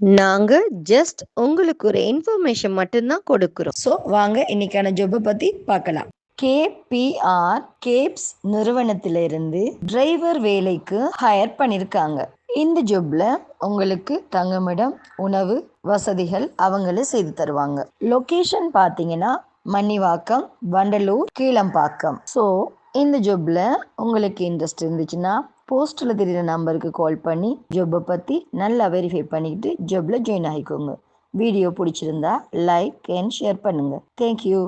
நாங்க ஜஸ்ட் உங்களுக்கு ஒரு இன்ஃபர்மேஷன் மட்டும்தான் கொடுக்குறோம். ஸோ வாங்க இன்னைக்கான ஜாப்பை பத்தி பார்க்கலாம். கேபிஆர் கேப்ஸ் நிறுவனத்திலிருந்து டிரைவர் வேலைக்கு ஹையர் பண்ணியிருக்காங்க இந்த ஜொப்ல உங்களுக்கு தங்குமிடம் உணவு வசதிகள் அவங்களே செய்து தருவாங்க. லொகேஷன் பார்த்தீங்கன்னா மன்னிவாக்கம் வண்டலூர் கீழம்பாக்கம். ஸோ இந்த ஜாப்ல உங்களுக்கு இன்ட்ரெஸ்ட் இருந்துச்சுன்னா போஸ்ட்டில் தெரியுற நம்பருக்கு கால் பண்ணி ஜாப்பை பற்றி நல்லா வெரிஃபை பண்ணிக்கிட்டு ஜாப்பில் ஜாயின் ஆகிக்கோங்க. வீடியோ பிடிச்சிருந்தா லைக் அண்ட் ஷேர் பண்ணுங்கள் தேங்க்யூ